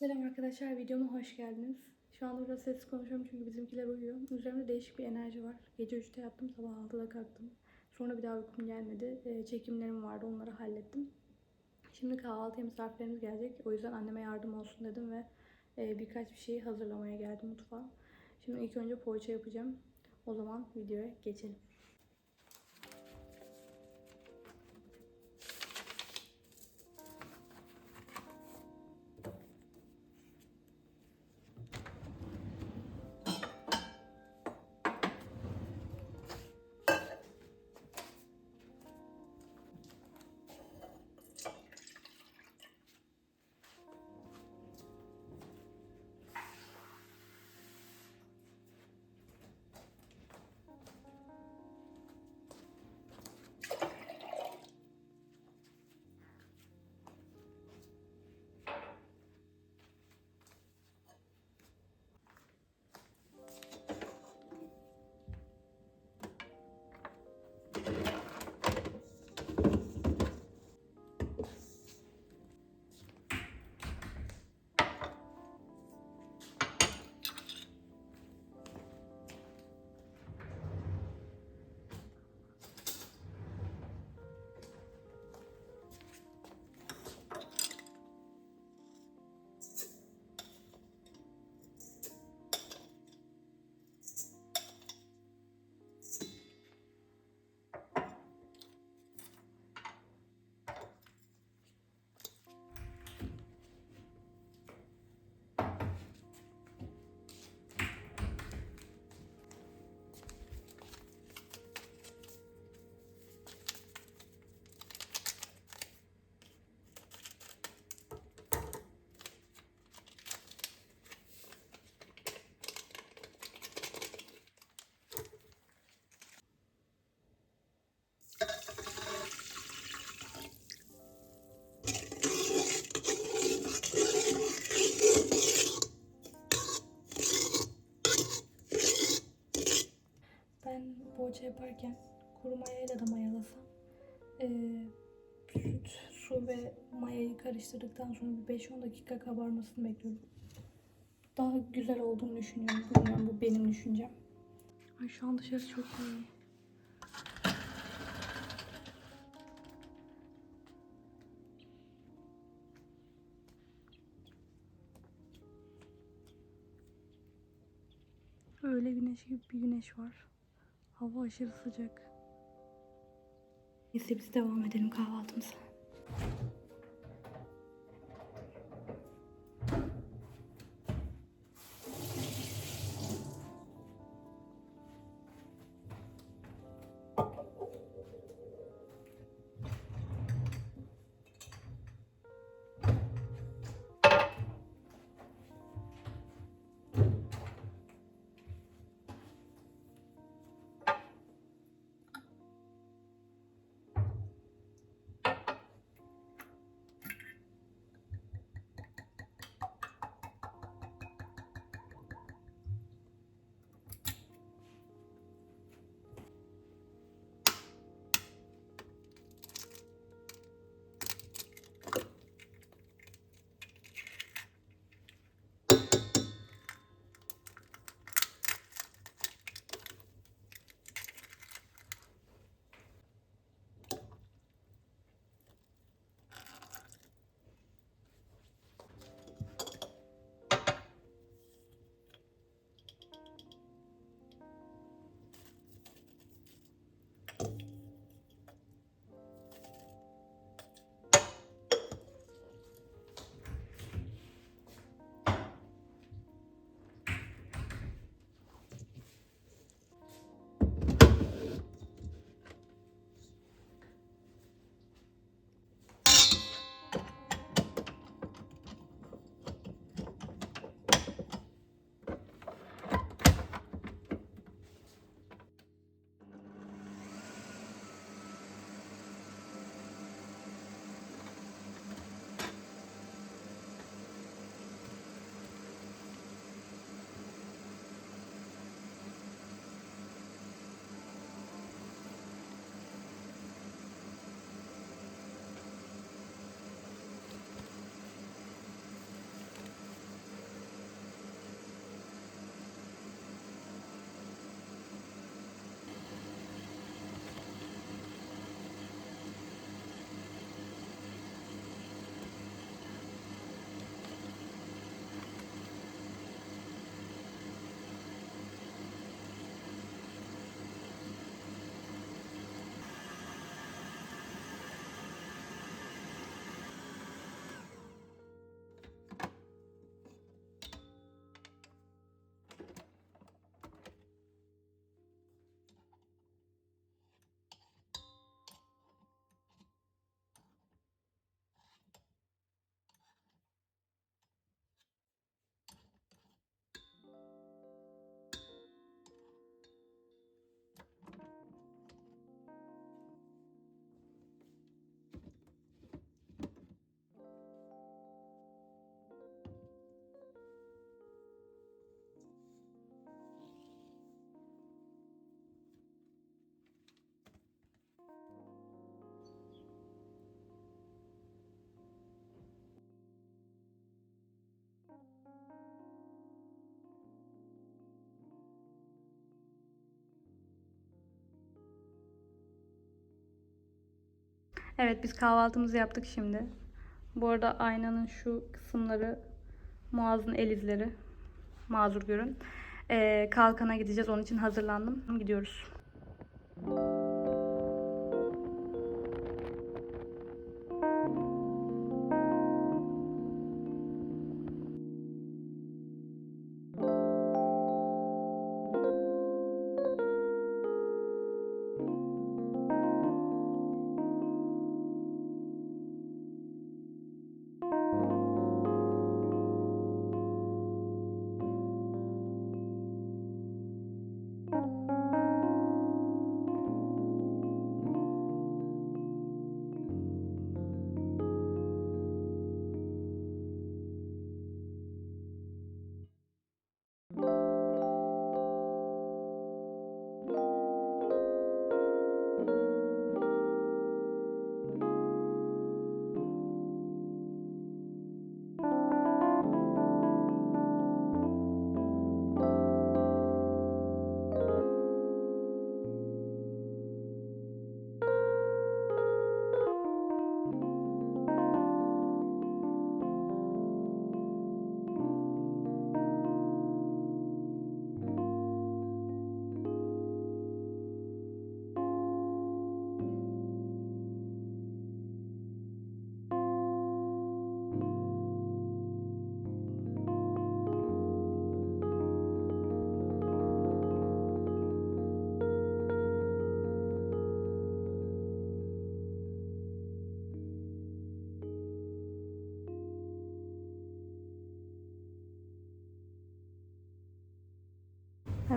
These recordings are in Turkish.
Selam arkadaşlar, videoma hoş geldiniz. Şu anda biraz sessiz konuşuyorum çünkü bizimkiler uyuyor. Üzerimde değişik bir enerji var. Gece 3'te yattım, sabah 6'da kalktım. Sonra bir daha uykum gelmedi. Ee, çekimlerim vardı, onları hallettim. Şimdi kahvaltıya misafirlerimiz gelecek. O yüzden anneme yardım olsun dedim ve e, birkaç bir şeyi hazırlamaya geldim mutfağa. Şimdi ilk önce poğaça yapacağım. O zaman videoya geçelim. Yaparken kuru mayayla da mayalasam eee, süt, su ve mayayı karıştırdıktan sonra bir 5-10 dakika kabarmasını bekliyorum. Daha güzel olduğunu düşünüyorum. Bilmiyorum bu benim düşüncem. Ay şu an dışarısı çok iyi. Öyle güneş gibi bir güneş var. Hava aşırı sıcak. Neyse biz devam edelim kahvaltımıza. Evet biz kahvaltımızı yaptık şimdi. Bu arada aynanın şu kısımları Muaz'ın el izleri. Mazur görün. Ee, kalkana gideceğiz. Onun için hazırlandım. Gidiyoruz.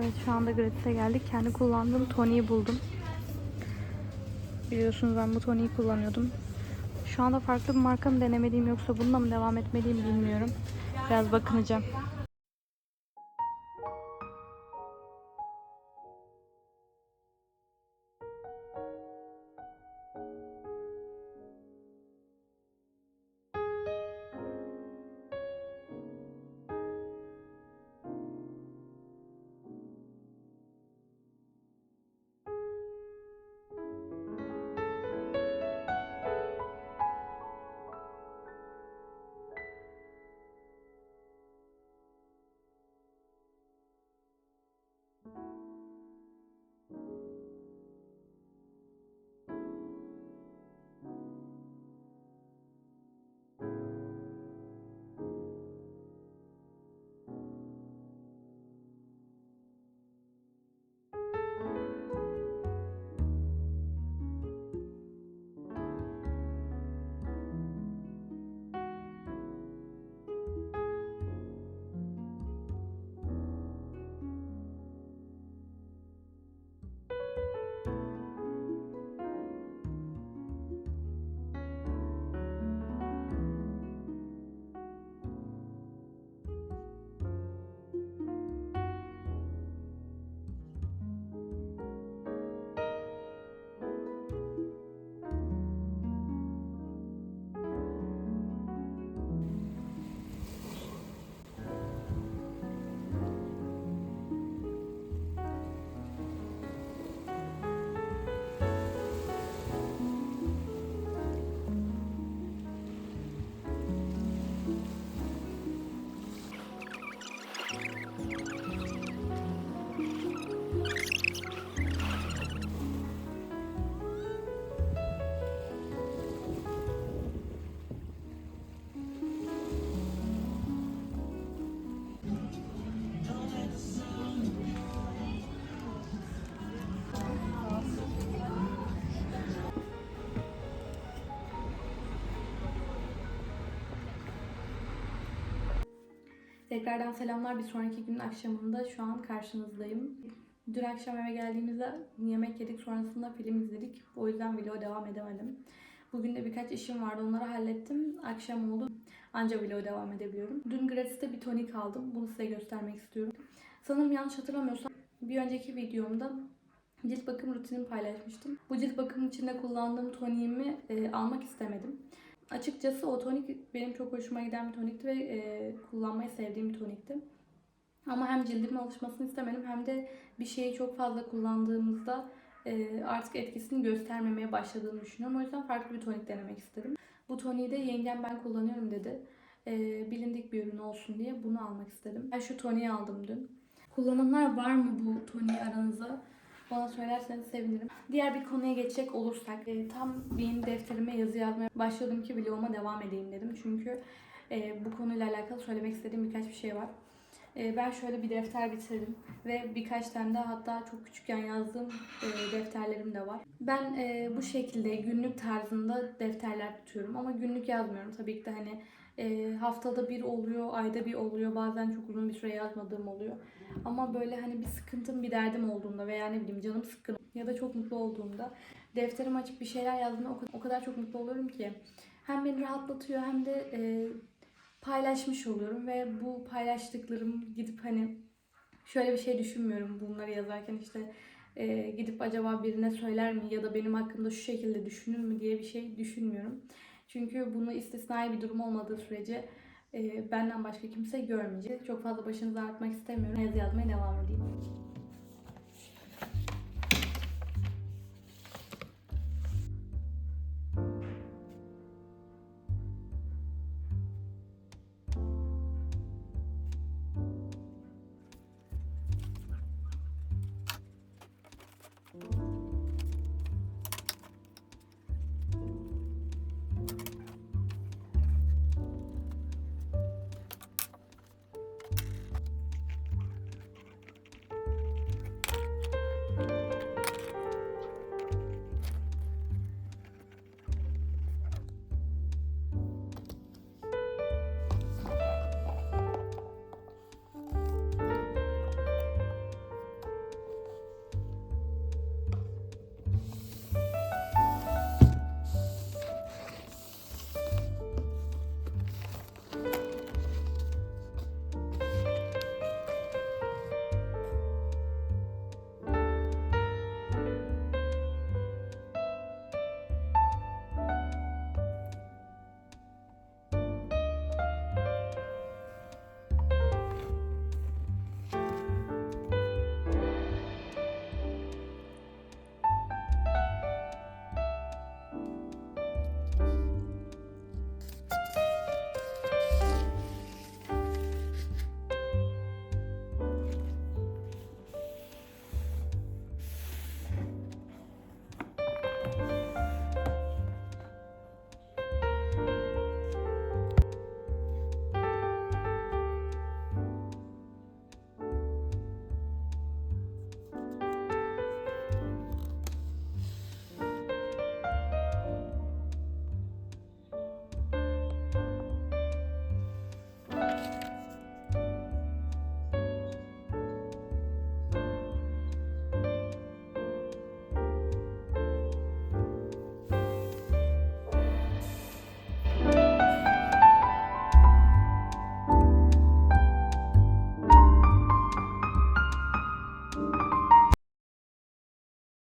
Evet şu anda Gratis'e geldik. Kendi kullandığım toniği buldum. Biliyorsunuz ben bu toniği kullanıyordum. Şu anda farklı bir marka mı denemeliyim yoksa bununla mı devam etmeliyim bilmiyorum. Biraz bakınacağım. Tekrardan selamlar. Bir sonraki günün akşamında şu an karşınızdayım. Dün akşam eve geldiğimizde yemek yedik. Sonrasında film izledik. O yüzden video devam edemedim. Bugün de birkaç işim vardı. Onları hallettim. Akşam oldu. Anca video devam edebiliyorum. Dün gratis'te bir tonik aldım. Bunu size göstermek istiyorum. Sanırım yanlış hatırlamıyorsam bir önceki videomda cilt bakım rutinimi paylaşmıştım. Bu cilt bakım içinde kullandığım toniğimi e, almak istemedim. Açıkçası o tonik benim çok hoşuma giden bir tonikti ve e, kullanmayı sevdiğim bir tonikti. Ama hem cildimin alışmasını istemedim hem de bir şeyi çok fazla kullandığımızda e, artık etkisini göstermemeye başladığını düşünüyorum. O yüzden farklı bir tonik denemek istedim. Bu toniği de yengem ben kullanıyorum dedi. E, bilindik bir ürün olsun diye bunu almak istedim. Ben şu toniği aldım dün. Kullananlar var mı bu toniği aranızda? Bana söylerseniz sevinirim. Diğer bir konuya geçecek olursak e, tam benim defterime yazı yazmaya başladım ki vloguma devam edeyim dedim. Çünkü e, bu konuyla alakalı söylemek istediğim birkaç bir şey var. E, ben şöyle bir defter bitirdim ve birkaç tane daha hatta çok küçükken yazdığım e, defterlerim de var. Ben e, bu şekilde günlük tarzında defterler tutuyorum ama günlük yazmıyorum. Tabii ki de hani e, haftada bir oluyor, ayda bir oluyor. Bazen çok uzun bir süre yazmadığım oluyor. Ama böyle hani bir sıkıntım, bir derdim olduğunda veya ne bileyim canım sıkkın ya da çok mutlu olduğumda defterimi açıp bir şeyler yazmaya o kadar, o kadar çok mutlu oluyorum ki. Hem beni rahatlatıyor hem de e, paylaşmış oluyorum ve bu paylaştıklarım gidip hani şöyle bir şey düşünmüyorum bunları yazarken işte e, gidip acaba birine söyler mi ya da benim hakkında şu şekilde düşünür mü diye bir şey düşünmüyorum. Çünkü bunu istisnai bir durum olmadığı sürece e, benden başka kimse görmeyecek. Çok fazla başınızı ağrıtmak istemiyorum. Yazı yazmaya devam edeyim.